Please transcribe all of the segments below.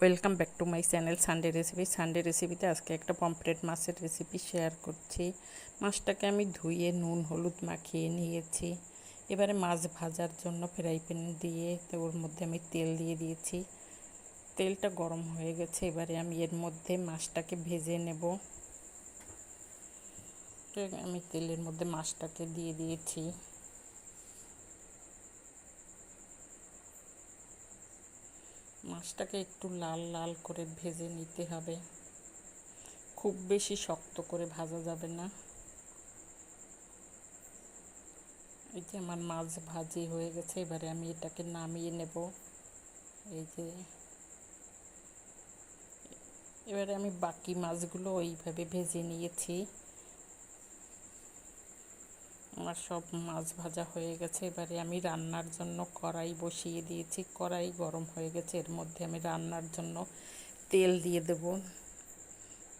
Welcome back to my channel Sunday recipe Sunday রেসিপিতে আজকে একটা পমফ্রেট মাছের রেসিপি শেয়ার করছি। মাছটাকে আমি ধুয়ে নুন, হলুদ মাখিয়ে নিয়েছি। এবারে মাছ ভাজার জন্য ফ্রাই প্যান দিয়ে ওর মধ্যে আমি তেল দিয়ে দিয়েছি। তেলটা গরম হয়ে গেছে, এবারে আমি এর মধ্যে মাছটাকে ভেজে নেব। আমি তেলের মধ্যে মাছটাকে দিয়ে দিয়েছি। মাছটাকে একটু লাল লাল করে ভেজে নিতে হবে। খুব বেশি শক্ত করে ভাজা যাবে না। এই যে আমার মাছ ভাজি হয়ে গেছে, এবারে আমি এটাকে নামিয়ে নেব। এই যে এবারে আমি বাকি মাছগুলো ওইভাবে ভেজে নিয়েছি। আমার সব মাছ ভাজা হয়ে গেছে। এবারে আমি রান্নার জন্য কড়াই বসিয়ে দিয়েছি। কড়াই গরম হয়ে গেছে। এর মধ্যে আমি রান্নার জন্য তেল দিয়ে দেব।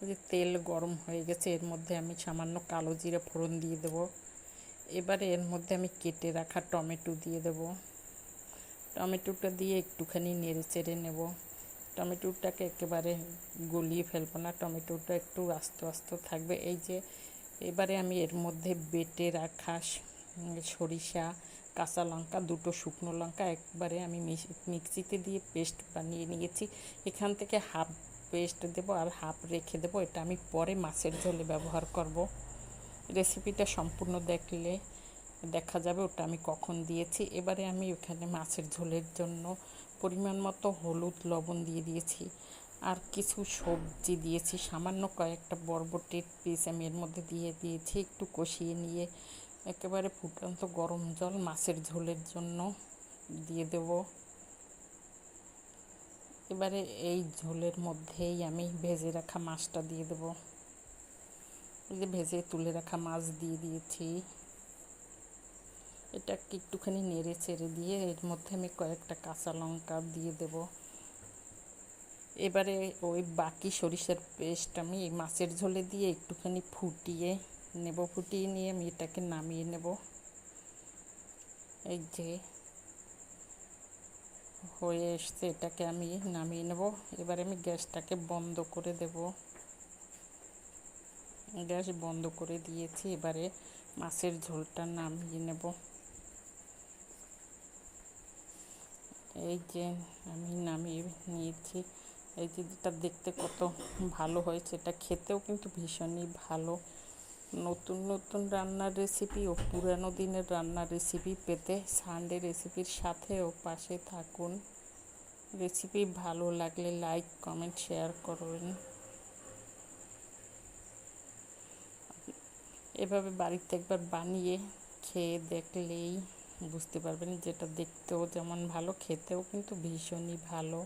যে তেল গরম হয়ে গেছে, এর মধ্যে আমি সামান্য কালো জিরে ফোড়ন দিয়ে দেব। এবারে এর মধ্যে আমি কেটে রাখা টমেটো দিয়ে দেব। টমেটোটা দিয়ে একটুখানি নেড়ে চেড়ে নেব। টমেটোটাকে একেবারে গলিয়ে ফেলব না। টমেটোটা একটু আস্তে আস্তে থাকবে। এই যে এবারে আমি এর মধ্যে বেটে রাখা সরিষা, কাঁচা লঙ্কা, দুটো শুকনো লঙ্কা একবারে আমি মিক্সিতে দিয়ে পেস্ট বানিয়ে নিয়েছি। এখান থেকে হাফ পেস্ট দেবো আর হাফ রেখে দেবো। এটা আমি পরে মাছের ঝোলে ব্যবহার করব। রেসিপিটা সম্পূর্ণ দেখলে দেখা যাবে ওটা আমি কখন দিয়েছি। এবারে আমি ওখানে মাছের ঝোলের জন্য পরিমাণ মতো হলুদ, লবণ দিয়ে দিয়েছি। আর কিছু সবজি দিয়েছি, সামান্য কয়েকটা বরবটির পিস আমি এর মধ্যে দিয়ে দিয়েছি, একটু কষিয়ে নিয়ে একেবারে ফুটন্ত গরম জল মাছের ঝোলের জন্য দিয়ে দেব। এবারে এই ঝোলের মধ্যেই আমি ভেজে রাখা মাছটা দিয়ে দেব। যে ভেজে তুলে রাখা মাছ দিয়ে দিয়েছি। এটা একটুখানি নেড়ে চেড়ে দিয়ে এর মধ্যে আমি কয়েকটা কাঁচা লঙ্কা দিয়ে দেবো। এবারে ওই বাকি সরিষার পেস্ট আমি এই মাছের ঝোলে দিয়ে একটুখানি ফুটিয়ে নেব, ফুটিয়ে নিয়ে আমি এটাকে নামিয়ে নেব। এই যে হয়ে এসছে, এটাকে আমি নামিয়ে নেব। এবারে আমি গ্যাসটাকে বন্ধ করে দেব। গ্যাস বন্ধ করে দিয়েছি, এবারে মাছের ঝোলটা নামিয়ে নেব। এই যে আমি নামিয়ে নিয়েছি। এই যেটা দেখতে কত ভালো হয়েছে এটা খেতেও কিন্তু ভীষণই ভালো। নতুন নতুন রান্নার রেসিপি ও পুরানো দিনের রান্নার রেসিপি পেতে সানডে রেসিপির সাথে ও পাশে থাকুন। রেসিপি ভালো লাগলে লাইক কমেন্ট শেয়ার করুন। এভাবে বাড়িতে একবার বানিয়ে খেয়ে দেখলেই বুঝতে পারবেন যেটা দেখতেও যেমন ভালো, খেতেও কিন্তু ভীষণই ভালো।